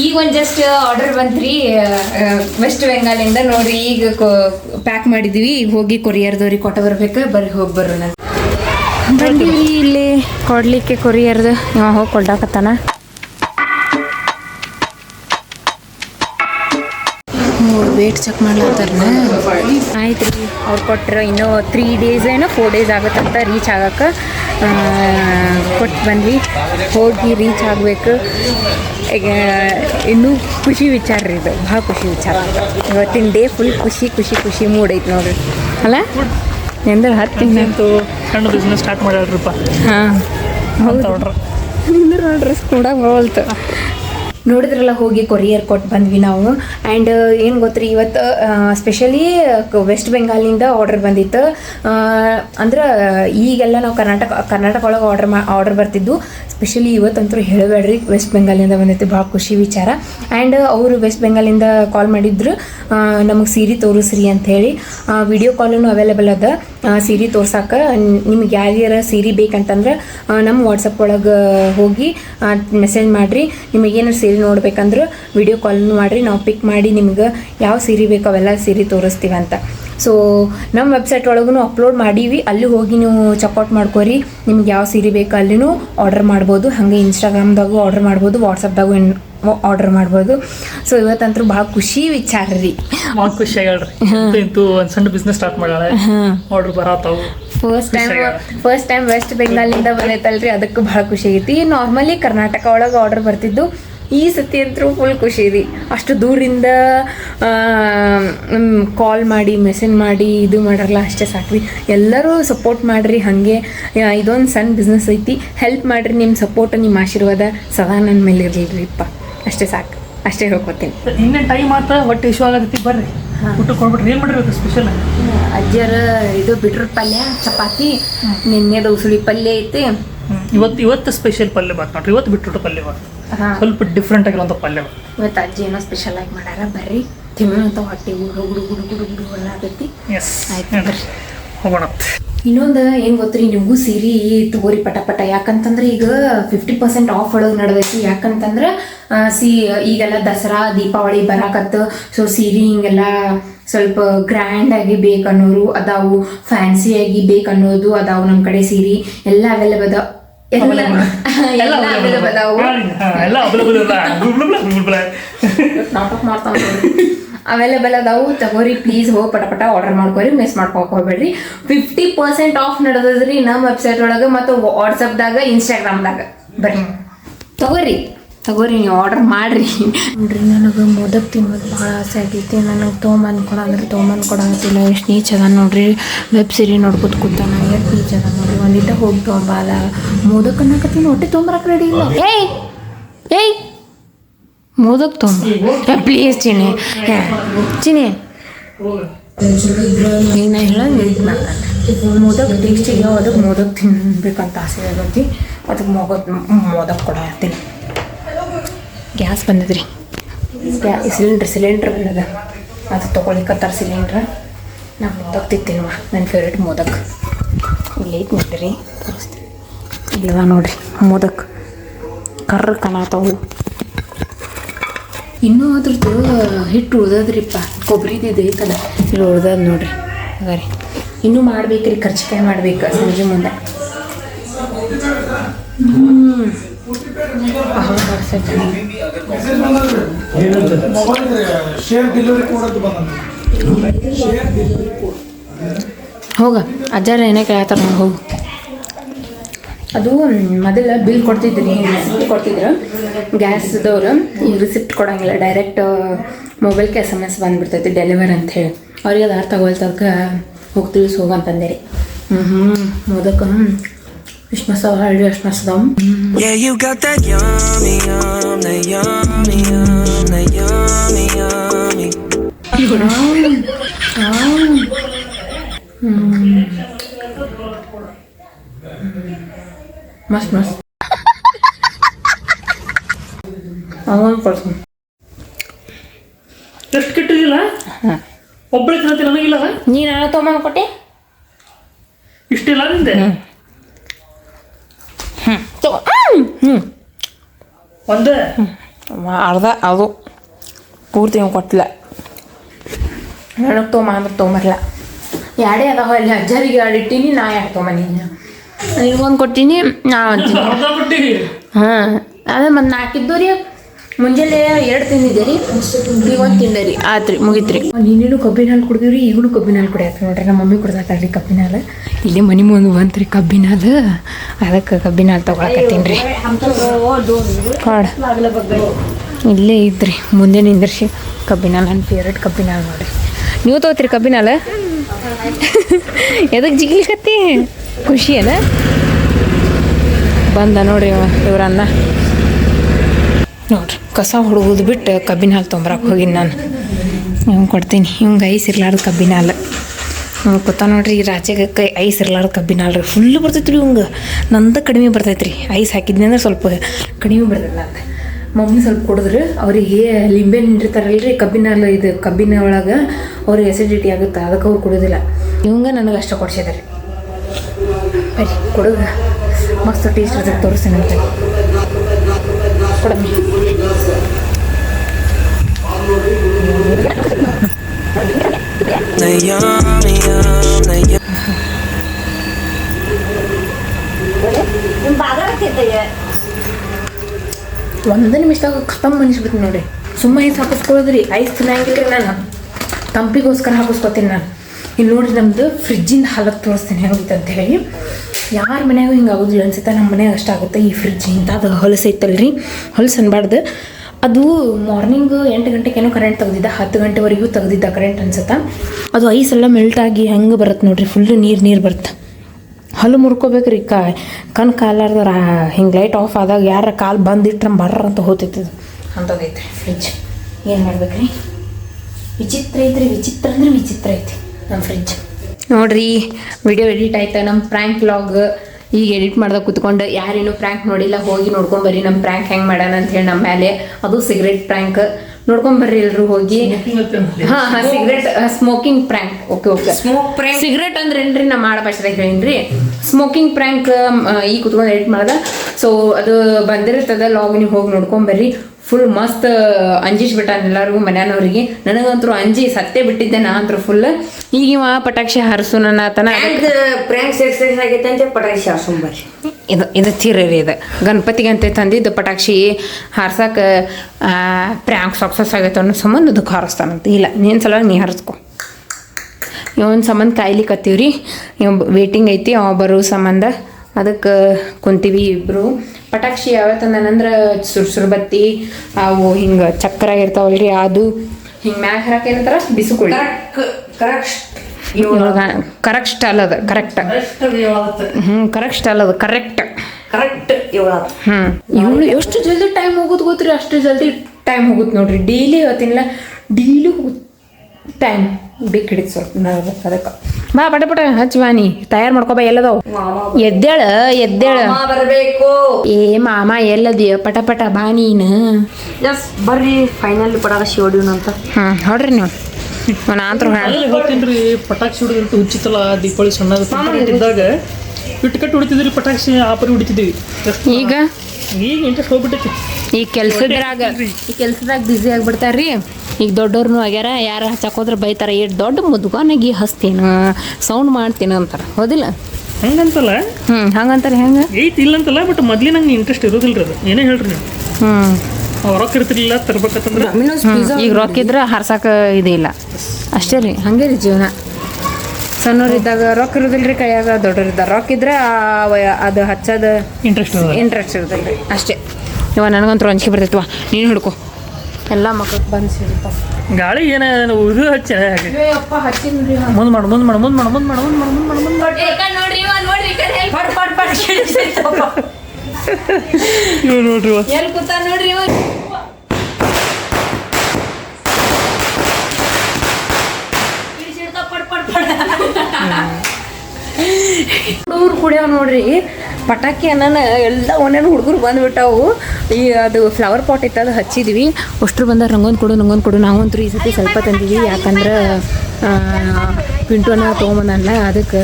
ಈಗ ಒಂದ್ just order ಬಂತ್ರಿ ವೆಸ್ಟ್ ಬೆಂಗಾಲಿಂದ ನೋಡ್ರಿ ಈಗ ಪ್ಯಾಕ್ ಮಾಡಿದ್ವಿ. ಈಗ ಹೋಗಿ ಕೊರಿಯರ್ದವ್ರಿಗೆ ಕೊಟ್ಟ ಬರ್ಬೇಕು. ಬರ್ರಿ ಹೋಗಿ ಬರೋಣ ಬಂದಿವಿ ಇಲ್ಲಿ ಕೊಡ್ಲಿಕ್ಕೆ ಕೊರಿಯರ್ದು ಇವ ಹೋಗಿ ಕೊಡಾಕತ್ತಾನ. Weight check ಮಾಡ್ಲತ್ತಾರನ. ಆಯ್ತು ರೀ ಅವ್ರು ಕೊಟ್ಟರು ಇನ್ನೂ ತ್ರೀ ಡೇಸ್ ಏನೋ ಫೋರ್ ಡೇಸ್ ಆಗುತ್ತಂತ ರೀಚ್ ಆಗಕ್ಕೆ ಕೊಟ್ಟು ಬಂದ್ವಿ. ಹೋಗಿ ರೀಚ್ ಆಗಬೇಕು. ಇನ್ನೂ ಖುಷಿ ವಿಚಾರ ರೀ ಇದು ಭಾಳ ಖುಷಿ ವಿಚಾರ. ಇವತ್ತಿನ ಡೇ ಫುಲ್ ಖುಷಿ ಖುಷಿ ಖುಷಿ ಮೂಡ್ ಐತೆ ನೋಡ್ರಿ. ಅಲ್ಲ? ಎಂದ್ರೆ ಹತ್ತು ತಿಂಗಳು ಅಂತೂ ಸಣ್ಣ ಬಿಸ್ನೆಸ್ ಸ್ಟಾರ್ಟ್ ಮಾಡ್ಯಾಳ್ರಿಪ್ಪ. ಹಾಂ ಹೌದು. ನೋಡ್ರಿ ನಿಂದ್ರ ಅಡ್ರೆಸ್ ಕೂಡ ಬರವಲ್ತು ನೋಡಿದ್ರಲ್ಲ, ಹೋಗಿ ಕೊರಿಯರ್ ಕೊಟ್ಟು ಬಂದ್ವಿ ನಾವು. ಆ್ಯಂಡ್ ಏನು ಗೊತ್ತ್ರಿ, ಇವತ್ತು ಸ್ಪೆಷಲಿ ವೆಸ್ಟ್ ಬೆಂಗಾಲಿಂದ ಆರ್ಡರ್ ಬಂದಿತ್ತು. ಅಂದ್ರೆ, ಈಗೆಲ್ಲ ನಾವು ಕರ್ನಾಟಕ ಕರ್ನಾಟಕ ಒಳಗೆ ಆರ್ಡರ್ ಮಾ ಆರ್ಡರ್ ಬರ್ತಿದ್ದು ಸ್ಪೆಷಲಿ ಇವತ್ತಂತೂ ಹೇಳಬೇಡ್ರಿ ವೆಸ್ಟ್ ಬೆಂಗಾಲಿಂದ ಬಂದೈತಿ ಭಾಳ ಖುಷಿ ವಿಚಾರ. ಆ್ಯಂಡ್ ಅವರು ವೆಸ್ಟ್ ಬೆಂಗಾಲಿಂದ ಕಾಲ್ ಮಾಡಿದ್ರು. ನಮಗೆ ಸೀರೆ ತೋರಿಸ್ರಿ ಹೇಳಿ. ವಿಡಿಯೋ ಕಾಲೂ ಅವೈಲೇಬಲ್ ಅದ. ಸೀರೆ ತೋರ್ಸಾಕ ನಿಮ್ಗೆ ಯಾರ್ಯಾರ ಸೀರೆ ಬೇಕಂತಂದ್ರೆ ನಮ್ಮ ವಾಟ್ಸಪ್ ಒಳಗೆ ಹೋಗಿ ಮೆಸೇಜ್ ಮಾಡಿರಿ. ನಿಮಗೆ ಏನಾರು ಸೀರೆ ನೋಡ್ಬೇಕಂದ್ರೆ ವಿಡಿಯೋ ಕಾಲ್ ಮಾಡಿರಿ. ನಾವು ಪಿಕ್ ಮಾಡಿ ನಿಮ್ಗೆ ಯಾವ ಸೀರೆ ಬೇಕು ಅವೆಲ್ಲ ಸೀರೆ ತೋರಿಸ್ತೀವಿ ಅಂತ ಸೊ ನಮ್ಮ ವೆಬ್ಸೈಟ್ ಒಳಗೂ ಅಪ್ಲೋಡ್ ಮಾಡೀವಿ. ಅಲ್ಲಿ ಹೋಗಿ ನೀವು ಚೆಕ್ಔಟ್ ಮಾಡ್ಕೊರಿ. ನಿಮ್ಗೆ ಯಾವ ಸೀರೆ ಬೇಕು ಅಲ್ಲಿನೂ ಆರ್ಡರ್ ಮಾಡ್ಬೋದು. ಹಾಗೆ ಇನ್ಸ್ಟಾಗ್ರಾಮ್ದಾಗೂ ಆರ್ಡರ್ ಮಾಡ್ಬೋದು. ವಾಟ್ಸಪ್ದಾಗೂ ಆರ್ಡರ್ ಮಾಡ್ಬೋದು. ಸೊ ಇವತ್ತಂತೂ ಭಾಳ ಖುಷಿ ವಿಚಾರ ರೀ. ಭಾಳ ಖುಷಿ ಇಂತೂ ಒಂದು ಸಣ್ಣ ಬಿಸ್ನೆಸ್ ಸ್ಟಾರ್ಟ್ ಮಾಡೋಣ order ಬರತ್ತಾವು. First time first time west ಬೆಂಗಾಲಿಂದ ಬಂದೈತಲ್ರಿ. ಅದಕ್ಕೆ ಭಾಳ ಖುಷಿ ಆಗೈತಿ. ನಾರ್ಮಲಿ ಕರ್ನಾಟಕ ಒಳಗೆ ಆರ್ಡರ್ ಬರ್ತಿದ್ದು ಈ ಸತಿ ಅಂತೂ ಫುಲ್ ಖುಷಿ ಇದೆ ಅಷ್ಟು ದೂರಿಂದ ಕಾಲ್ ಮಾಡಿ ಮೆಸೇಜ್ ಮಾಡಿ ಇದು ಮಾಡ್ರಲ್ಲ ಅಷ್ಟೇ ಸಾಕ್ರಿ. ಎಲ್ಲರೂ ಸಪೋರ್ಟ್ ಮಾಡಿರಿ ಹಾಗೆ. ಇದೊಂದು ಸಣ್ಣ ಬಿಸ್ನೆಸ್ ಐತಿ. ಹೆಲ್ಪ್ ಮಾಡಿರಿ ನಿಮ್ಮ ಸಪೋರ್ಟ್ ನಿಮ್ಮ ಆಶೀರ್ವಾದ ಸದಾ ನನ್ನ ಮೇಲೆ ಇರಲಿಲ್ಲರಿಪ್ಪ ಅಷ್ಟೇ ಸಾಕು. ಅಷ್ಟೇ ಹೇಳ್ಕೊತೀನಿ. ಇನ್ನೇ ಟೈಮ್ ಆತ ಒಟ್ಟು ಇಶ್ಯೂ ಆಗತ್ತೆ ಬರ್ರಿ. ಊಟಕ್ಕೆ ಕೊಡ್ಬಿಟ್ರಿ ಏನು ಮಾಡಿರ್ಬೇಕು ಸ್ಪೆಷಲ್ ಅಜ್ಜರ ಇದು ಬಿಟ್ರ ಪಲ್ಯ ಚಪಾತಿ ನಿನ್ನೆದು ಉಸುಳಿ ಪಲ್ಯ ಐತಿ. ಇವತ್ತು ಇವತ್ತು ಸ್ಪೆಷಲ್ ಪಲ್ಯ ಬಾತ್ ನೋಡ್ರಿ. ಇವತ್ತು ಬಿಟ್ರ ಪಲ್ಯ ಬಾತ್ ಸ್ವಲ್ಪ ಡಿಫ್ರೆಂಟ್ ಆಗಿರುವಂಥ ಪಲ್ಯ ಇವತ್ತು ಅಜ್ಜಿ ಏನೋ ಸ್ಪೆಷಲ್ ಆಗಿ ಮಾಡ್ಯಾರ. ಬರ್ರಿ ತಿನ್ನೋಂಥ ಹೊಟ್ಟೆ ಗುಡು ಗುಡು ಗುಡು ಗುಡು ಗುಡು ಅನ್ನತೈತಿ ಎಸ್ ಆಯ್ತು ಬರ್ರಿ. ಹೋಗೋಣ. ಇನ್ನೊಂದು ಏನು ಗೊತ್ತ್ರಿ ನಿಮಗೂ ಸೀರೆ ತಗೋರಿ ಪಟ ಪಟ ಯಾಕಂತಂದ್ರೆ ಈಗ ಫಿಫ್ಟಿ ಪರ್ಸೆಂಟ್ ಆಫ್ ಒಳಗೆ ನಡೆದೈತಿ. ಯಾಕಂತಂದ್ರೆ ಸಿ ಈಗೆಲ್ಲ ದಸರಾ ದೀಪಾವಳಿ ಬರಾಕತ್ತು ಸೊ ಸೀರೆ ಹಿಂಗೆಲ್ಲ ಸ್ವಲ್ಪ ಗ್ರ್ಯಾಂಡ್ ಆಗಿ ಬೇಕನ್ನೋರು ಅದಾವು. ಫ್ಯಾನ್ಸಿ ಆಗಿ ಬೇಕನ್ನೋದು ಅದಾವು ನಮ್ಮ ಕಡೆ ಸೀರೆ. ಎಲ್ಲ ಅವೈಲೇಬಲ್ ಅದಾವ. ಎಲ್ಲ ಎಲ್ಲ ಅವೈಲೇಬಲ್. ಅದಾವು ತಗೋರಿ ಪ್ಲೀಸ್ ಹೋಗಿ ಪಟ ಪಟ ಆರ್ಡರ್ ಮಾಡ್ಕೊರಿ ಮಿಸ್ ಮಾಡ್ಕೊಕ್ ಹೋಗ್ಬೇಡ್ರಿ. ಫಿಫ್ಟಿ ಪರ್ಸೆಂಟ್ ಆಫ್ ನಡೆದದ್ರಿ ನಮ್ಮ ವೆಬ್ಸೈಟ್ ಒಳಗೆ ಮತ್ತು ವಾಟ್ಸಪ್ದಾಗ ಇನ್ಸ್ಟಾಗ್ರಾಮ್ದಾಗ ಬರ್ರಿ. ತಗೋರಿ. ತಗೋರಿ ನೀವು ಆರ್ಡರ್ ಮಾಡ್ರಿ. ನೋಡ್ರಿ ನನಗೆ ಮೋದಕ್ ತಿನ್ನೋದು ಭಾಳ ಆಸೆ ಆಗೈತಿ. ನನಗೆ ತೊಗೊಂಬಂದು ಕೊಡ ಅಂದ್ರೆ ತೊಗೊಂಬಂದು ಕೊಡಂಗಿಲ್ಲ ಎಷ್ಟು ನೀಚ್ ಅದ ನೋಡ್ರಿ. ವೆಬ್ ಸೀರಿ ನೋಡ್ಕೊತ ಕೂತಾನ. ಎಷ್ಟು ನೀಚ್ ಅದ ನೋಡ್ರಿ. ಒಂದಿಟ್ಟ ಹೋಗಿ ತೊಗೊಂಬಾದ ಮೋದಕ್ ಅನ್ನಕತ್ತೀನಿ ಹೊಟ್ಟೆ ತೊಗೊಂಬರಕ್ಕೆ ರೆಡಿ ಇಲ್ಲ. ಏಯ್! ಏಯ್! ಮೋದಕ್ ತೊಗೊಂಬ ಪ್ಲೀಸ್ ಚಿನಿ ಏ, ಚಿನಿ ಈಗ ನಾ ಹೇಳಂಗೆ ಮೋದಕ್ ಟೇಸ್ಟಿಗೆ ಅದಕ್ಕೆ ಮೋದಕ್ ತಿನ್ಬೇಕಂತ ಆಸೆ ಆಗೈತಿ. ಅದಕ್ಕೆ ಮೋದಕ್ ಮೋದಕ್ ಕೊಡ ಹತ್ತೀನಿ ಗ್ಯಾಸ್ ಬಂದದ್ರಿ. ಗ್ಯಾ ಸಿಲಿಂಡ್ರ್ ಸಿಲಿಂಡ್ರ್ ಬಂದದ. ಅದು ತೊಗೊಳಿಕತ್ತಾರ ಸಿಲಿಂಡ್ರ್. ನಾ ಮೋದಕ್ ತಿಂತೀನವ ನನ್ನ ಫೇವ್ರೇಟ್ ಮೋದಕ್. ಇಲ್ಲಿ ನೋಡ್ರಿ. ತೋರಿಸ್ತೀನಿ ಇಲ್ಲದ ನೋಡ್ರಿ, ಮೋದಕ್. ಕರ್ರ ಕಲಾತವು ಇನ್ನೂ ಅದ್ರದ್ದು ಹಿಟ್ಟು ಉಳ್ದದ್ರಿಪ್ಪ ಕೊಬ್ಬರಿದು ಇದೆ ಐತಲ್ಲ, ಇಲ್ಲಿ ಉಳ್ದದ ನೋಡ್ರಿ. ಅದಾರಿ ಇನ್ನೂ ಮಾಡ್ಬೇಕ್ರಿ ಖರ್ಚಿಕಾಯಿ ಮಾಡ್ಬೇಕು ಸಂಜೆ ಮುಂದೆ. ಹ್ಮ್. ಹೋಗ ಅಜ್ಜಾರ ಏನೇ ಕೇಳತ್ತಾರ ನೋಡಿ ಹೋಗು. ಅದು ಮೊದಲ ಬಿಲ್ ಕೊಡ್ತಿದ್ರಿ ರಿಸಿಪ್ಟ್ ಕೊಡ್ತಿದ್ರು. ಗ್ಯಾಸ್ದವ್ರು ಈ ರಿಸಿಪ್ಟ್ ಕೊಡಂಗಿಲ್ಲ ಡೈರೆಕ್ಟ್ ಮೊಬೈಲ್ಗೆ ಎಸ್ ಎಂ ಎಸ್ ಬಂದ್ಬಿಡ್ತೈತಿ ಡೆಲಿವರ್ ಅಂತ ಹೇಳಿ. ಅವ್ರಿಗೆ ಅದು ಅರ್ಥ ಆಗೋಲ್ತಕ್ಕ ಹೋಗಿ ತಿಳಿಸಿ ಹೋಗಂತಂದೇರಿ ಹ್ಞೂ ಹ್ಞೂ ಹ್ಞೂ ಮೋದಕ ಎಷ್ಟು ಮಸಾಲ ಹಳ್ಳಿ ಎಷ್ಟು ಮಸದವ್ Yeah, you got that yummy, yum, that yummy, yum, that yummy, yummy. ಮಸ್ತ್ ಮಸ್ತ್ ಅವನ್ ಕೊಡ್ತೀನಿ ಎಷ್ಟು ಕೆಟ್ಟಿದಿಲ್ಲ ಒಬ್ಬಳೆ ಇಲ್ಲ ನನಗಿಲ್ಲ? ನೀನು ತೊಗೊಂಬಂದು ಕೊಟ್ಟೆ ಇಷ್ಟಿಲ್ಲ ನಿಂದೆ? ಹ್ಞೂ ಒಂದು. ಅರ್ಧ ಅದು ಪೂರ್ತಿ ಅವ್ನು ಕೊಟ್ಟಿಲ್ಲ ನನಗೆ ತೊಗೊಂಬ ಅಂದ್ರೆ ತೊಗೊಂಬರಲ್ಲ ಎರಡೇ ಅದಾವ ಅಲ್ಲಿ ಅಜ್ಜರಿಗೆ ಎರಡು ಇಟ್ಟೀನಿ ನಾ ಯಾಕೆ ತೊಗೊಂಬಂದಿನಿ ಒಂದು ಕೊಟ್ಟೀನಿ ನಾ ಅಂತೀನಿ. ಹಾಂ ಅದೇ ಮತ್ತು ನಾಲ್ಕಿದ್ದು ರೀ ಮುಂಜಾನೆ ಎರಡು ತಿಂದಿದ್ದೆ ರೀ ಈಗ ಒಂದು ತಿಂದರಿ. ಆತ್ರಿ, ಮುಗಿತ್ರಿ. ರೀ ಮುಗೀತು ರೀ ನೀನೇನು ಕಬ್ಬಿನ ಹಾಲು ಕುಡ್ದೀವಿ ರೀ ಈಗಲೂ ಕಬ್ಬಿನ ಹಾಲು ಕುಡಿಯತ್ತೆ ನೋಡ್ರಿ. ನಮ್ಮ ಮಮ್ಮಿ ಕುಡ್ದಾತಾಳ ರೀ ಕಬ್ಬಿನ ಹಾಲು. ಇಲ್ಲಿ ಮನೆ ಮುಂದೆ ಬಂತ್ರಿ ಕಬ್ಬಿನ ಹಾಲು. ಅದಕ್ಕೆ ಕಬ್ಬಿನ ಹಾಲು ತೊಗೊಳಕತ್ತೀನಿ ರೀ ಕಾಡ ಇಲ್ಲೇ ಇದ್ರಿ. ಮುಂದೆ ನಿಂದಿರ್ಸಿ ಕಬ್ಬಿನ ಹಾಲು, ನನ್ನ ಫೇವ್ರೇಟ್ ಕಬ್ಬಿನ ಹಾಲು ನೋಡ್ರಿ. ನೀವು ತೊಗೋತೀರಿ ಕಬ್ಬಿನ ಹಾಲು? ಎದಕ್ಕೆ ಜಿಗಿಲಿಕತ್ತಿ? ಖುಷಿ ಅದ ಬಂದ ನೋಡ್ರಿ ಇವ್ರ ಇವ್ರನ್ನ ನೋಡ್ರಿ, ಕಸ ಹುಡುಗುದು ಬಿಟ್ಟು ಕಬ್ಬಿನ ಹಾಲು ತೊಂಬರಕ್ಕೆ ಹೋಗಿನಿ ನಾನು. ಹಿಂಗೆ ಕೊಡ್ತೀನಿ ಹಿಂಗೆ ಐಸ್ ಇರ್ಲಾರ್ದು ಕಬ್ಬಿನ ಹಾಲು. ಗೊತ್ತಾ ನೋಡ್ರಿ, ಈ ರಾಜ್ಯಕ್ಕೆ ಕೈ ಐಸ್ ಇರ್ಲಾರ್ದು ಕಬ್ಬಿನ ಹಾಲು ರೀ. ಫುಲ್ ಬರ್ತೈತೆ ರೀ ಇವಂಗೆ. ನಂದು ಕಡಿಮೆ ಬರ್ತೈತೆ ರೀ ಐಸ್ ಹಾಕಿದ್ನಿ ಅಂದ್ರೆ ಸ್ವಲ್ಪ ಕಡಿಮೆ ಬರ್ತೈತೆ ನಂದು. ಮಮ್ಮಿ ಸ್ವಲ್ಪ ಕುಡಿದ್ರೆ, ಅವ್ರಿಗೆ ಲಿಂಬೆ ನಿಂಡಿರ್ತಾರಲ್ರಿ ಕಬ್ಬಿನ ಹಾಲು ಇದು ಕಬ್ಬಿನ ಒಳಗೆ, ಅವ್ರಿಗೆ ಎಸಿಡಿಟಿ ಆಗುತ್ತೆ, ಅದಕ್ಕೆ ಅವ್ರು ಕುಡೋದಿಲ್ಲ. ಇವಂಗೆ ನನಗೆ ಅಷ್ಟು ಕೊಡ್ಸಿದಾರೆ. ಬರಿ ಕೊಡುಗ ಮಸ್ತ್ ಟೇಸ್ಟ್ ಇರ್ತೈತೆ, ತೋರಿಸ್ತೀನಿ ಅಂತ ಒಂದು ನಿಮಿಷದಾಗ ಖತಮ್ ಅನಿಸ್ಬಿಟ್ಟು ನೋಡ್ರಿ. ಸುಮ್ಮನೆ ಐಸ್ ಹಾಕಿಸ್ಕೊಳ್ಳೋದ್ರಿ ಐಸ್ ತಿನ್ನಂಗಿಲ್ರಿ ನಾನು. ತಂಪಿಗೋಸ್ಕರ ಹಾಕಿಸ್ಕೊತೀನಿ ನಾನು. ಇಲ್ಲಿ ನೋಡ್ರಿ ನಮ್ದು ಫ್ರಿಜ್ಜಿಂದ ಹಾಲಕ್ಕೆ ತೋರಿಸ್ತೀನಿ ಹೆಂಗೈತೆ ಅಂತ ಹೇಳಿ ಯಾರ ಮನೆಯಾಗೂ ಹಿಂಗೆ ಆಗೋದಿಲ್ಲ ಅನ್ಸುತ್ತೆ ನಮ್ಮ ಅಷ್ಟ ಆಗುತ್ತೆ ಈ ಇಂತ ಅದು ಹೊಲಸು ಐತಲ್ರಿ, ಹೊಲಸು ಅನ್ಬಾರ್ದು. ಅದು ಮಾರ್ನಿಂಗ್ ಎಂಟು ಗಂಟೆಗೇನೋ ಕರೆಂಟ್ ತೆಗ್ದಿದ್ದ, ಹತ್ತು ಗಂಟೆವರೆಗೂ ತೆಗ್ದಿದ್ದ ಕರೆಂಟ್ ಅನ್ಸುತ್ತೆ? ಅದು ಐಸ್ ಎಲ್ಲ ಆಗಿ ಹೆಂಗೆ ಬರುತ್ತೆ ನೋಡ್ರಿ ಫುಲ್ಲು ನೀರು ನೀರು ಬರುತ್ತೆ ಹಲ್ಲು ಮುರ್ಕೋಬೇಕ್ರಿ ಕಾ, ಕಣ್ ಕಾಲಾರ್ದಾರ ಹಿಂಗೆ ಲೈಟ್ ಆಫ್ ಆದಾಗ ಯಾರ ಕಾಲು ಬಂದಿಟ್ರೆ ಬರ್ರ ಅಂತ ಹೋತೈತೆ ಅದು ಅಂತದೈತೆ ಫ್ರಿಜ್ ಏನು ಮಾಡ್ಬೇಕ್ರಿ? ವಿಚಿತ್ರ ಐತ್ರಿ, ವಿಚಿತ್ರ ಅಂದ್ರೆ ವಿಚಿತ್ರ ಐತಿ ನಮ್ಮ ಫ್ರಿಜ್ ನೋಡ್ರಿ ವಿಡಿಯೋ ಎಡಿಟ್ ಆಯ್ತು? ನಮ್ಮ ಪ್ರ್ಯಾಂಕ್ ಲಾಗ್ ಈಗ ಎಡಿಟ್ ಮಾಡ್ದ ಕುತ್ಕೊಂಡು ಯಾರೇನು ಪ್ರ್ಯಾಂಕ್ ನೋಡಿಲ್ಲ ಹೋಗಿ ನೋಡ್ಕೊಂಡ್ ಬರ್ರಿ. ನಮ್ಮ ಪ್ರ್ಯಾಂಕ್ ಹೆಂಗೆ ಮಾಡೋಣ ಅಂತ ಹೇಳಿ ನಮ್ಮ ಮೇಲೆ ಅದು ಸಿಗರೇಟ್ ಪ್ರ್ಯಾಂಕ್ ನೋಡ್ಕೊಂಡ್ ಬರ್ರಿ ಎಲ್ರು ಹೋಗಿ. ಹಾ ಹಾ cigarette smoking prank okay okay smoke prank cigarette ಅಂದ್ರೆ ಏನ್ರಿ? ನಮ್ಮ ಆಡ ಭಾಷೆದಾಗ ಹೇಳಿನ್ರಿ ಸ್ಮೋಕಿಂಗ್ ಪ್ರ್ಯಾಂಕ್ ಈ ಕುತ್ಕೊಂಡು ಎಡಿಟ್ ಮಾಡ್ದ. ಸೊ ಅದು ಬಂದಿರ್ತದ ಲಾಗ್ ನೀವು ಹೋಗಿ ನೋಡ್ಕೊಂಡ್ ಬರ್ರಿ. ಫುಲ್ ಮಸ್ತ್ ಅಂಜಿಸ್ಬಿಟ್ಟಾನ ಎಲ್ಲರಿಗೂ ಮನ್ಯಾನವ್ರಿಗೆ ನನಗಂತೂ ಅಂಜಿ ಸತ್ತೇ ಬಿಟ್ಟಿದ್ದೆ ನಾ ಅಂತೂ ಫುಲ್ ಈಗ ಇವ ಪಟಾಕ್ಷಿ ಹಾರಿಸು ನನ್ನ ಆತನ. ಪ್ರ್ಯಾಂಕ್ ಸಕ್ಸಸ್ ಆಗೈತೆ ಅಂತ ಪಟಾಕ್ಷಿ ಹಾರ್ಸೊಂಬರ್ರಿ ಇದು ಇದು ಥಿರಿ ರೀ ಇದು. ಗಣಪತಿಗೆ ಅಂತ ತಂದಿದ್ದು ಪಟಾಕ್ಷಿ ಹಾರ್ಸಕ್ಕೆ ಪ್ರ್ಯಾಂಕ್ ಸಕ್ಸಸ್ ಆಗೈತೆ ಅನ್ನೋ ಸಂಬಂಧ ಅದಕ್ಕೆ ಹಾರಿಸ್ತಾನಂತ. ಇಲ್ಲ ನೀನು ಸಲ ನೀ ಹಾರಿಸ್ಕೊ. ಇವನ್ ಸಂಬಂಧ ಕಾಯ್ಲಿಕತ್ತೀವಿ ರೀ ಇವ್ ವೇಟಿಂಗ್ ಐತಿ ಅವ ಬರೋ ಸಂಬಂಧ. ಅದಕ್ಕೆ ಕುಂತೀವಿ ಇಬ್ಬರು ಪಟಾಕ್ಷಿ ಯಾವತ್ತಂದನಂದ್ರೆ ಸುರ್ ಸುರ್ಬತ್ತಿ ಅವು ಹಿಂಗ ಚಕ್ರ ಇರ್ತಾವಲ್ರಿ ಅದು ಹಿಂಗ ಮ್ಯಾಗ ಹರಕ್ಕೆ ಏನಂತಾರ? ಬಿಸುಕೊಳ್ಳಿ ಕರೆಕ್ಟ್ ಕರೆಕ್ಟ್. ಸ್ಟೈಲ್ ಅದ ಕರೆಕ್ಟ್ ಹ್ಞೂ ಕರೆಕ್ಟ್. ಸ್ಟೈಲ್ ಅದ ಕರೆಕ್ಟ್ ಕರೆಕ್ಟ್. ಇವಳ ಹ್ಮ್. ಇವಳು ಎಷ್ಟು ಜಲ್ದಿ ಟೈಮ್ ಹೋಗುದ್ ಗೊತ್ತ್ರಿ ಅಷ್ಟು ಜಲ್ದಿ? ಟೈಮ್ ಹೋಗುತ್ತೆ ನೋಡ್ರಿ. ಡೈಲಿ ಹೇಳ್ತೀನಿಲ್ಲ ಡೈಲಿ ಹೋಗುತ್ತೆ ಟೈಮ್ ಬೇಕು ಹಿಡಿತು ಸ್ವಲ್ಪ ನಡ್ಬೇಕು ಅದಕ್ಕೆ. ಬಾ ಪಟ ಪಟ. ಹಚ್ಚಿ ಬಾ ನೀ. ತಯಾರು ಮಾಡ್ಕೊ ಬಾ ಎಲ್ಲದವು. ಎದ್ದೇಳ ಎದ್ದೇಳ. ಬರಬೇಕು. ಏ ಮಾಮ ಎಲ್ಲದಿಯ ಪಟ ಪಟ ಬಾ ನೀನು. ಎಸ್ ಬರ್ರಿ. ಫೈನಲ್ ಪಟಾಕ್ಷಿ ಅಂತ. ಹ್ಮ್ ಹೊಡ್ರಿ ನೀವು. ಅಲ್ಲಿ ಹೇಳ್ತೀನಿ ಪಟಾಕ್ಷಿ ಹೊಡಿದಂತ ಹುಚ್ಚಿತ್ತಲ್ಲ ದೀಪಾವಳಿ ಸಣ್ಣದ ಇದ್ದಾಗ. ಇಟ್ಟು ಉಡಿತಿದ್ರಿ ಹೊಡಿತಿದ್ರಿ ಪಟಾಕ್ಷಿ ಆಪರಿ ಹೊಡಿತಿದ್ವಿ. ಈಗ? ಈಗ ಇಂಟ್ರೆಸ್ಟ್ ಹೋಗ್ಬಿಟ್ಟೈತಿ. ಈ ಕೆಲ್ಸದ್ರಾಗ ಈ ಕೆಲ್ಸದಾಗ ಬ್ಯುಸಿ ಆಗ್ಬಿಡ್ತಾರ್ರಿ. ಈಗ ದೊಡ್ಡವ್ರನು ಆಗ್ಯಾರ ಯಾರು ಹಚ್ಚಾಕೋದ್ರೆ ಬೈತಾರ ಏಟ್ ದೊಡ್ಡ ಮುದ್ಗಾನಾಗಿ ಹಚ್ತೀನ ಸೌಂಡ್ ಮಾಡ್ತೀನಿ ಅಂತಾರ. ಹೌದಿಲ್ಲ? ಹಂಗಂತಲ್ಲ? ಹ್ಞೂ ಹಂಗಂತಾರೆ ಹೆಂಗೆ? ಐತಿ ಇಲ್ಲ ಅಂತಲ್ಲ ಬಟ್ ಮೊದ್ಲೇ ನಂಗೆ ಇಂಟ್ರೆಸ್ಟ್ ಇರೋದಿಲ್ಲ ಅದು. ಏನೇ ಹೇಳ್ರಿ ನೀವು. ಹ್ಞೂ ರೊಕ್ಕ ಇರ್ತಿರ್ಲಿಲ್ಲ ತರ್ಬೇಕಂತಂದ್ರೆ ಈಗ ರೊಕ್ಕ ಇದ್ರೆ ಹಾರ್ಸಾಕ ಇದಿಲ್ಲ. ಅಷ್ಟೇ ರೀ. ಹಂಗೆ ರೀ ಜೀವನ. ಸಣ್ಣವ್ರಿದ್ದಾಗ ರೊಕ್ಕ ಇರೋದಿಲ್ಲ ರೀ ಕೈಯಾಗ ದೊಡ್ಡವ್ರಿದ್ದಾಗ ರೊಕ್ಕ ಇದ್ರೆ ಆ ವಯ- ಅದು ಹಚ್ಚೋದು ಇಂಟ್ರೆಸ್ಟ್ ಇಂಟ್ರೆಸ್ಟ್ ಇರೋದಿಲ್ಲ ರೀ ಅಷ್ಟೇ. ಇವ ನನಗಂತೂ ಅಂಜಿಕೆ ಬರ್ತೈತವ ನೀನು ಹಿಡ್ಕೊ. ಎಲ್ಲ ಮಕ್ಕಳಿಗೆ ಬಂದು ಸಿಗುತ್ತ ಗಾಳಿ ಏನ ಇದು ಹಚ್ಚಿ ಅಪ್ಪ ಹಚ್ಚಿನ್ರಿ ಮುಂದ್ ಮಾಡು ಮುಂದ್ ಮಾಡು ಮುಂದ್ ಮಾಡು ಮುಂದ್ ಮಾಡು ಮುಂದ್ ಮಾಡು ಮುಂದ್ ಮಾಡು ಮುಂದ್ ಮಾಡು. ನೋಡ್ರಿ ನೋಡ್ರಿ ಪಟ್ ಪಟ್ ಪಟ್. ಇವ್ ನೋಡ್ರಿ. ಎಲ್ಲಿ ಕೂತ ನೋಡ್ರಿ ಇವ ಹುಡುಗರು ಕುಡಿಯೋ ನೋಡ್ರಿ. ಪಟಾಕಿ ಅನ್ನನ ಎಲ್ಲ ಒಂದೇನು ಹುಡುಗರು ಬಂದ್ಬಿಟ್ಟವು. ಈ ಅದು ಫ್ಲವರ್ ಪಾಟ್ ಇತ್ತು, ಅದು ಹಚ್ಚಿದ್ವಿ. ಅಷ್ಟರು ಬಂದ ರಂಗೊಂದು ಕೊಡು, ನಂಗೊಂದು ಕೊಡು. ನಾವಂತೂ ಈ ಸತಿ ಸ್ವಲ್ಪ ತಂದಿದ್ವಿ. ಯಾಕಂದ್ರೆ ಪಿಂಟೋನ ತೊಗೊಂಬಂದಲ್ಲ ಅದಕ್ಕೆ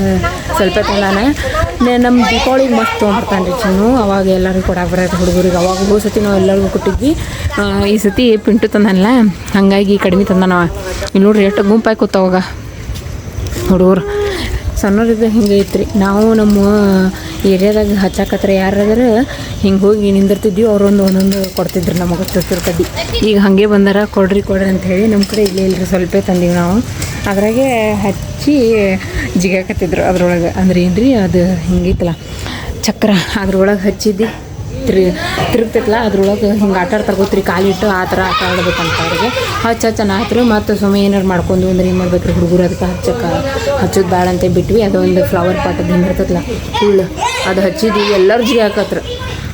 ಸ್ವಲ್ಪ ತಂದಾನ. ನಮ್ಮ ದೀಪಾವಳಿಗೆ ಮಸ್ತ್ ತೊಗೊಂಡ್ಬರ್ತಾನೆ ರೀ ಚಿನ್ನು. ಅವಾಗ ಎಲ್ಲರಿಗೂ ಕೊಡಕ್ಕೆ ಬರೋದು ಹುಡುಗರಿಗೆ. ಅವಾಗ ಹೋದ ಸತಿ ನಾವು ಎಲ್ಲರಿಗೂ ಕೊಟ್ಟಿದ್ವಿ. ಈ ಸತಿ ಪಿಂಟು ತಂದಲ್ಲ ಹಾಗಾಗಿ ಕಡಿಮೆ ತಂದಾನವ. ಇಲ್ಲಿ ನೋಡ್ರಿ, ಎಷ್ಟು ಗುಂಪಾಗಿ ಕೂತವಾಗ ಹುಡುಗರು. ಸಣ್ಣವ್ರಿದ್ದ ಹಿಂಗೆ ಐತ್ರಿ. ನಾವು ನಮ್ಮ ಏರಿಯಾದಾಗ ಹಚ್ಚಾಕತ್ರ ಯಾರಾದ್ರೆ ಹಿಂಗೆ ಹೋಗಿ ನಿಂದಿರ್ತಿದ್ವಿ, ಅವ್ರೊಂದು ಒಂದೊಂದು ಕೊಡ್ತಿದ್ರು ನಮಗೆ ಚುಚ್ಚುರು ಕಡ್ಡಿ. ಈಗ ಹಾಗೆ ಬಂದಾರ, ಕೊಡ್ರಿ ಕೊಡ್ರಿ ಅಂತ ಹೇಳಿ ನಮ್ಮ ಕಡೆ ಇಲ್ಲೇ ಇಲ್ಲರಿ ಸ್ವಲ್ಪ ತಂದೀವಿ ನಾವು. ಅದ್ರಾಗೆ ಹಚ್ಚಿ ಜಿಗಾಕತ್ತಿದ್ರು ಅದ್ರೊಳಗೆ. ಅಂದ್ರೆ ರೀ ಅದು ಹಿಂಗಿತ್ತಲ್ಲ ಚಕ್ರ ಅದ್ರೊಳಗೆ ಹಚ್ಚಿದ್ದಿ ತಿರು ತಿರುಗ್ತೈತಲ್ಲ ಅದ್ರೊಳಗೆ ಹಿಂಗೆ ಆಟ ಆಡ್ತಾರೆ ಗೊತ್ತ್ರಿ ಕಾಲಿಟ್ಟು ಆ ಥರ ಆಟ ಆಡ್ಬೇಕಂತ ಅವ್ರಿಗೆ. ಹಚ್ಚ ರೀ ಮತ್ತು ಸುಮ್ಮನೆ ಏನಾರು ಮಾಡ್ಕೊಂಡು ಅಂದ್ರೆ ಏನು ಮಾಡ್ಬೇಕು ಹುಡುಗರು ಅದಕ್ಕೆ ಹಚ್ಚಕ್ಕೆ ಹಚ್ಚೋದು ಬೇಡ ಅಂತ ಬಿಟ್ವಿ. ಅದು ಒಂದು ಫ್ಲವರ್ ಪಾಟದ ಹಿಂಗೆ ಇರ್ತೈತಲ್ಲ ಫುಲ್ ಅದು ಹಚ್ಚಿದ್ವಿ ಎಲ್ಲರ ಜಿಗಿ ಹಾಕತ್ರ.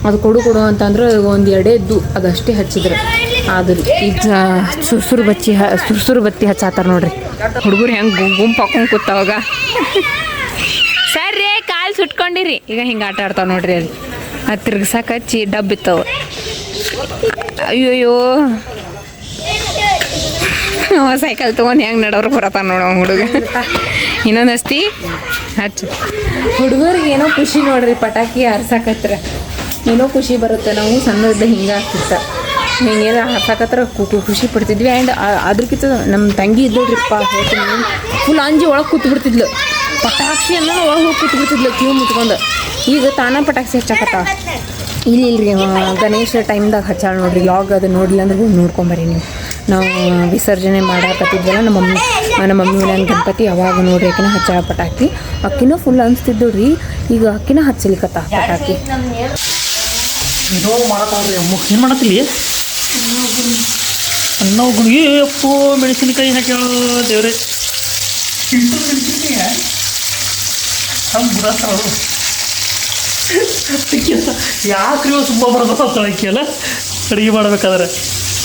ಅದು ಕೊಡು ಕೊಡು ಅಂತಂದ್ರೆ ಒಂದು ಎಡೆದ್ದು ಅದು ಅಷ್ಟೇ ಹಚ್ಚಿದ್ರು. ಆದ್ರೆ ಈಗ ಸುರ್ಸುರು ಬಚ್ಚಿ ಹ ಸುರ್ಸುರು ಬತ್ತಿ ಹಚ್ಚಾತಾರ ನೋಡ್ರಿ. ಹುಡುಗರು ಹೆಂಗೆ ಗುಂಪು ಹಾಕೊಂಡು ಕೂತಾವಾಗ. ಸರಿ ಕಾಲು ಸುಟ್ಕೊಂಡಿರಿ. ಈಗ ಹಿಂಗೆ ಆಟ ಆಡ್ತಾವೆ ನೋಡ್ರಿ ಅಲ್ಲಿ. ಅದು ತಿರ್ಗ್ಸಾಕ ಹಚ್ಚಿ ಡಬ್ ಇತ್ತವ. ಅಯ್ಯೋಯ್ಯೋ. ಸೈಕಲ್ ತೊಗೊಂಡು ಹೆಂಗೆ ನಡೋರು ಬರತಾನ ನೋಡ ಹುಡುಗ. ಇನ್ನೊಂದು ಅಸ್ತಿ ಹಚ್ಚು. ಹುಡುಗರಿಗೆ ಏನೋ ಖುಷಿ ನೋಡ್ರಿ ಪಟಾಕಿ ಹಾರ್ಸಾಕತ್ರ ಏನೋ ಖುಷಿ ಬರುತ್ತೆ, ನಾವು ಸಣ್ಣದ ಹಿಂಗೆ ಆಗ್ತಿತ್ತ. ಹಿಂಗೇನ ಹರ್ಸಾಕತ್ರ ಖುಷಿ ಪಡ್ತಿದ್ವಿ. ಆ್ಯಂಡ್ ಅದ್ರಕ್ಕಿಂತ ನಮ್ಮ ತಂಗಿ ಇದ್ದಳ್ರಿಪ್ಪ ಹೇಳ್ತೀನಿ. ಫುಲ್ ಅಂಜಿ ಒಳಗೆ ಕೂತ್ ಬಿಡ್ತಿದ್ಲು ಪಟಾಕ್ಷಿ ಅನ್ನೋ ಒಳಗೆ ಹೋಗಿ ಕೂತ್ ಬಿಟ್ಟಿದ್ಲು ಕ್ಯೂ ಮುತ್ಕೊಂಡು ಈಗ ತಾನ ಪಟಾಕ್ಷಿ ಹಚ್ಚಾಕತ್ತ ಇಲ್ಲಿ ಇಲ್ರಿ ಗಣೇಶ ಟೈಮ್ದಾಗ ಹಚ್ಚಾಳ ನೋಡ್ರಿ ಲಾಗ್ ಅದು ನೋಡಿಲ್ಲ ಅಂದ್ರೆ ಹೋಗಿ? ನೋಡ್ಕೊಂಬರಿ ನೀವು ನಾವು ವಿಸರ್ಜನೆ ಮಾಡಾಕತ್ತಿದ್ವಲ್ಲ ನಮ್ಮ ಮಮ್ಮಿ ನಮ್ಮ ಮಮ್ಮಿ ನನ್ನ ಗಣಪತಿ ಅವಾಗ ನೋಡ್ರಿ ಅಕ್ಕಿನ ಹಚ್ಚಾಳ ಪಟಾಕಿ. ಅಕ್ಕಿನೂ ಫುಲ್ ಅನಿಸ್ತಿದ್ದು ರೀ ಈಗ ಅಕ್ಕಿನ ಹಚ್ಚಲಿಕತ್ತ ಪಟಾಕಿ ಏನೋ ಮಾಡತ್ತಿಲ್ಲಿ ಅಪ್ಪೋ ಮೆಣಸಿನಕಾಯಿ ಹಾಕ್ಯಾಳ ದೇವ್ರೆ ಹಂಗೆ ಬಿಡತ್ತಾರ ಯಾಕ್ರಿ ಇವ ತುಂಬ ಬರೋದು ಅಲ್ಲ? ಅಡುಗೆ ಮಾಡ್ಬೇಕಾದ್ರೆ.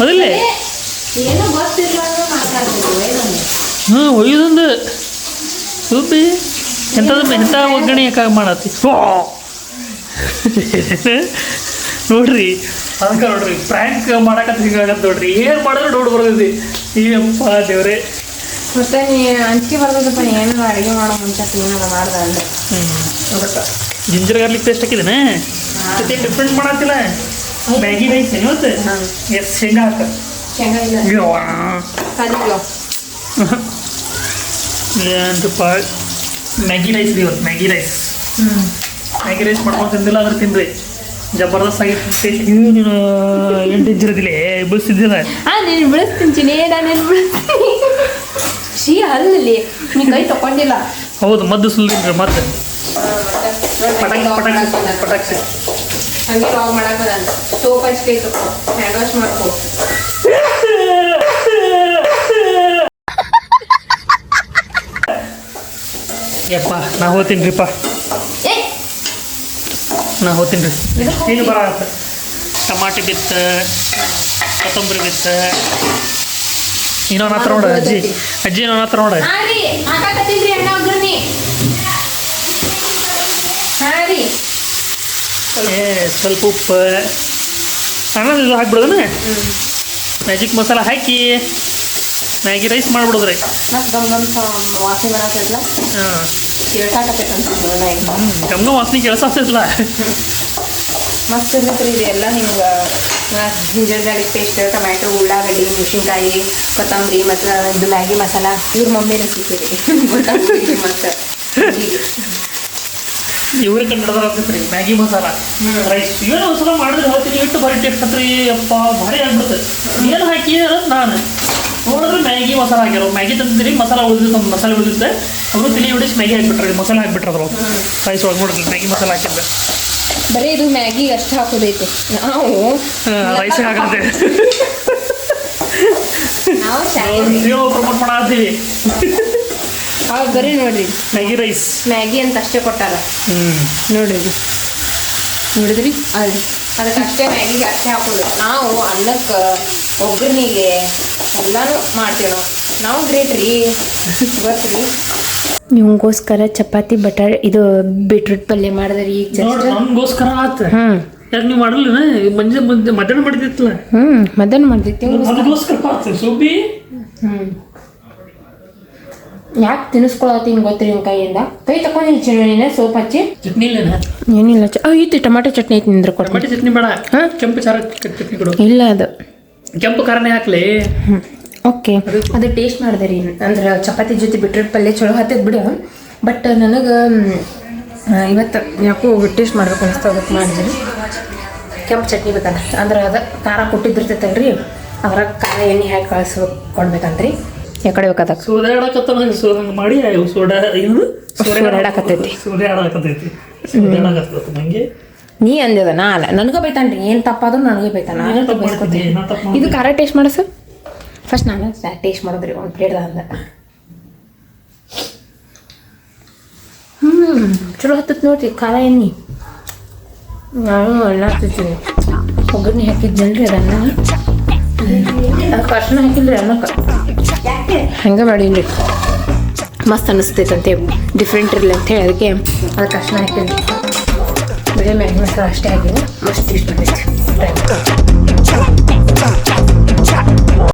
ಅದಿಲ್ಲೇ? ಹ್ಞೂ ಒಯ್ದೊಂದು. ಸೂಪಿ ಎಂಥದ್ದು ಎಂಥ ಒಗ್ಗರಣೆ ಯಾಕಾಗಿ ಮಾಡತ್ತಿ? ನೋಡ್ರಿ ಅದಕ್ಕೆ ನೋಡ್ರಿ ಪ್ರ್ಯಾಂಕ್ ಮಾಡಕತ್ತ ಹಿಂಗಾಗತ್ತೆ ನೋಡ್ರಿ. ಏನು ಮಾಡಿದ್ರೆ ನೋಡಿ ಬರ್ತೈತಿ ಈ ಅಪ್ಪ ದೇವ್ರೆ. ಮತ್ತೆ ನೀ ಅಂಚಿಕೆ ಬರ್ತದಪ್ಪ ಏನಾರ ಅಡುಗೆ ಮಾಡೋ ಮುಂಚೆ ಏನಾರ ಮಾಡ್ದ ಅಂದ್ರೆ ಜಿಂಜರ್ ಗಾರ್ಲಿಕ್ ಪೇಸ್ಟ್ ಹಾಕಿದ್ದೇನೆ? ಮತ್ತೆ ಡಿಫ್ರೆಂಟ್ ಮಾಡತ್ತಿಲ್ಲ ಮ್ಯಾಗಿ ರೈಸ್ ಇವತ್ತು ಎಸ್ ಶೇಂಗಾ ಹಾಕ. ಶೇಂಗಾ ಇಲ್ಲ. ಮ್ಯಾಗಿ ರೈಸ್ ರೀ ಇವತ್ತು ಮ್ಯಾಗಿ ರೈಸ್ ಮ್ಯಾಗಿ ರೈಸ್ ಮಾಡ್ಕೊಂಡು ತಿಂದಿಲ್ಲ ಅದ್ರ ತಿನ್ರಿ ಜಬರ್ದಸ್ತ್ ಆಗಿ ನೀವು ನೀನು ಏನು ಟೆನ್ಷನ್ ಬಸ್ತಿದ್ದಿಲ್ಲ ಆ ನೀನು ಬಿಡಿಸ್ತೀನಿ ನಾನು ಬಿಡಿಸ್ತೀನಿ ಶೀ ಅಲ್ಲಿ ನೀ ಕೈ ತಗೊಂಡಿಲ್ಲ ಹೌದು ಮದ್ದು ಸುಲ್ದಿನ್ರಿ ಮತ್ತೆ. ಪಟಾಕಿ ಪಟಾಕಿ ಪಟಾಕಿ. ಹಂಗೆ ಲಾಗ್ ಮಾಡಕ್ ಬರಲ್ಲ. ಸೋಪ್ ಹಚ್ಚಿ ಕೈ ತಗೋ ಹ್ಯಾಂಡ್ ವಾಶ್ ಮಾಡ್ಕೋ. ಯಪ್ಪ ನಾ ಹೋಗ್ತೀನಿ ರೀಪ್ಪ ನಾ ಹೋಗ್ತೀನಿ ರೀ. ನೀನು ಬರ ಟಮಾಟಿ ಬಿತ್ತ ಕೊತ್ತಂಬರಿ ಬಿತ್ತ ಇನ್ನೊಂದು ಹತ್ರ ನೋಡ ಅಜ್ಜಿ. ಅಜ್ಜಿ ಇನ್ನೊಂದು ಹತ್ರ ನೋಡ. ಸ್ವಲ್ಪ ಉಪ್ಪು. ಇದು ಹಾಕ್ಬಿಡೋದನ? ಮ್ಯಾಜಿಕ್ ಮಸಾಲ ಹಾಕಿ ಮ್ಯಾಗಿ ರೈಸ್ ಮಾಡ್ಬಿಡುದ್ರಿ. ಹಾಂ. ಗಮ್ಗ ವಾಸನೆ ಕೆಲಸ ಮಸ್ತ್ ಇರ್ತೈತ್ರಿ ರೀ ಎಲ್ಲ ನಿಮ್ಗೆ ಜಿಂಜರ್ ಗಾರ್ಲಿಕ್ ಪೇಸ್ಟ್ ಟೊಮ್ಯಾಟೊ ಉಳ್ಳಾಗಡ್ಡಿ ಮೆಣಸಿನ್ಕಾಯಿ ಕೊತ್ತಂಬರಿ ಮತ್ತು ಇದು ಮ್ಯಾಗಿ ಮಸಾಲ ಇವ್ರ ಮಮ್ಮಿ ರೆಸಿಪಿ ರೀ ಮತ್ತು. ಇವ್ರ ಕನ್ನಡದ ಆಗ್ತೈತ್ರಿ ಮ್ಯಾಗಿ ಮಸಾಲ. ರೈಸ್ ಏನು ಮಸಾಲ ಮಾಡಿದ್ರೆ ಹೋಗ್ತೀನಿ ಇಟ್ಟು ಭಾರಿ ಟೇಸ್ಟ್ ಹತ್ರಿ ಅಪ್ಪ ಭಾರಿ ಆಗ್ಬಿಡ್ತದೆ. ಏನು ಹಾಕಿ ಅನ್ನೋದು ನಾನು. ನೋಡಿದ್ರೆ ಮ್ಯಾಗಿ ಮಸಾಲ ಹಾಕಿರೋ ಮ್ಯಾಗಿ ತಂದಿದ್ರಿ ಮಸಾಲ ಉಳಿದಿತ್ತು ಮಸಾಲೆ ಉಳಿದಿತ್ತೆ. ಅವರು ತಿಳಿ ಹೊಡಿಸಿ ಮ್ಯಾಗಿ ಹಾಕ್ಬಿಟ್ರಿ ಮಸಾಲೆ ಹಾಕ್ಬಿಟ್ರೆ ಅದ್ರ ರೈಸ್ ಒಳಗೆ ಮ್ಯಾಗಿ ಮಸಾಲ ಹಾಕಿದ್ದೆ ಬರೀ ಇದು ಮ್ಯಾಗಿ ಅಷ್ಟು ಹಾಕೋದೈತಿ. ನಾವು ರೈಸ್ ಹಾಕತ್ತೆ ನಾವು ಪ್ರಮೋಟ್ ಮಾಡತ್ತೀವಿ ಅವಾಗ ಬರೀ ನೋಡ್ರಿ. Maggi rice. ಮ್ಯಾಗಿ ಅಂತ ಅಷ್ಟೇ ಕೊಟ್ಟಾರ. ಹ್ಞೂ ನೋಡ್ರಿ. ನೋಡಿದ್ರಿ? ಅದು ಅದಕ್ಕೆ ಅಷ್ಟೇ ಮ್ಯಾಗಿಗೆ ಅಷ್ಟೇ ಹಾಕೋದು. ನಾವು ಅನ್ನಕ್ಕೆ ಒಗ್ಗರಣಿಗೆ ಎಲ್ಲಾನು ಮಾಡ್ತೇವೆ ನಾವು. ನಾವು ಗ್ರೇಟ್ ರೀ. ಗೊತ್ತ್ರಿ? ನಿಮಗೋಸ್ಕರ ಚಪಾತಿ ಬಟಾಟೆ ಇದು ಬೀಟ್ರೂಟ್ ಪಲ್ಯ ಮಾಡಿದ್ರಿ ಈಗ ಜಸ್ಟ್ ನಮ್ಗೋಸ್ಕರ ಆತ. ಹ್ಮ್. ಯಾಕೆ ನೀವು ಮಾಡಲ್ಲ ಮಂಜೆ ಮುಂದೆ ಮಧ್ಯಾಹ್ನ ಮಾಡಿದಿತ್ತಲ್ಲ? ಹ್ಞೂ ಮಧ್ಯಾಹ್ನ ಮಾಡ್ದೈತಿ ಅದಕ್ಕೋಸ್ಕರ ಆತ ಸುಬ್ಬಿ ಹ್ಞೂ ಯಾಕೆ ತಿನ್ನಿಸ್ಕೊಳತ್ತೀನಿ ಗೊತ್ತ್ರಿ ನಿನ್ ಕೈಯಿಂದ? ಕೈ ತಗೊಂಡಿನಿ ಚಟ್ನಿ ಸೋಪ್ ಹಚ್ಚಿ? ಚಟ್ನಿ ಇಲ್ಲ ಏನಿಲ್ಲ ಚ ಆ, ಐತಿ ಟೊಮಾಟೊ ಚಟ್ನಿ ಐತಿ ನಿಂದ್ರೆ ಕೊಟ್ಟು ಟಮಾಟಿ ಚಟ್ನಿ ಬೇಡ? ಕೆಂಪು ಖಾರ ಚಟ್ನಿ ಕೊಡು. ಇಲ್ಲ ಅದು. ಕೆಂಪು ಖಾರನೇ ಹಾಕ್ಲಿ? ಓಕೆ. ಅದು ಟೇಸ್ಟ್ ಮಾಡಿದೆ ರೀ. ಅಂದ್ರೆ ಚಪಾತಿ ಜೊತೆ ಬಿಟ್ರೆ ಪಲ್ಯ ಚಲೋ ಹತ್ತಿದ್ ಬಿಡು. ಬಟ್ ನನಗೆ ಇವತ್ತು ಯಾಕೋ ಟೇಸ್ಟ್ ಮಾಡ್ಬೇಕು ಅನಿಸ್ತು ಅದಕ್ಕೆ ಮಾಡಿದ್ರಿ ಕೆಂಪು ಚಟ್ನಿ ಬೇಕಂತ. ಅಂದ್ರೆ ಅದು ಖಾರ ಕೊಟ್ಟಿದ್ದಿರ್ತೈತಲ್ರಿ. ಅದ್ರಾಗ ಖಾರ ಎಣ್ಣೆ ಹಾಕಿ ಕಳಿಸ್ ಕೊಡ್ಬೇಕಂತ್ರಿ. ಯಾಕಡೆ ಬೇಕಾದ ಮಾಡಿ ಸೋಡಾ ನೀ ಅಂದಿದ ನಾ ಅಲ್ಲ ನನಗೂ ಬೈತಾನ್ರಿ. ಏನು ತಪ್ಪಾದ್ರೂ ನನಗೆ ಬೈತಾನ. ಇದು ಖಾರ ಟೇಸ್ಟ್ ಮಾಡಸ ಫಸ್ಟ್ ನಾನು ಟೇಸ್ಟ್ ಮಾಡೋದ್ರಿ, ಒಂದು ಪ್ಲೇಟ್ದ ಅಂದ. ಚಲೋ ಹತ್ತತ್ ನೋಡ್ರಿ ಖಾರ ಎಣ್ಣೆ. ನಾನು ಎಲ್ಲ ಹತ್ತಿದ್ದೀನಿ ಒಗ್ಗರಣೆ ಹಾಕಿದ್ನಲ್ರಿ ಅದನ್ನ. ಅರ್ಶನ ಹಾಕಿಲ್ರಿ ಅನ್ನಕ್ಕೆ ಹಂಗೆ ಮಾಡೀನಿ ಮಸ್ತ್ ಅನ್ನಿಸ್ತೈತಂತೆ ಡಿಫ್ರೆಂಟ್ ಇರಲಿ ಅಂತ ಹೇಳಿ ಅದಕ್ಕೆ ಅದಕ್ಕೆ ಅರ್ಶನ ಹಾಕಿದ್ರಿ ಬರೀ ಮ್ಯಾಗಿ ಮಸಾಲ ಅಷ್ಟೇ ಹಾಕಿಲ್ಲ ಮಸ್ತ್ ಇಷ್ಟ ಬಂದೈತಿ.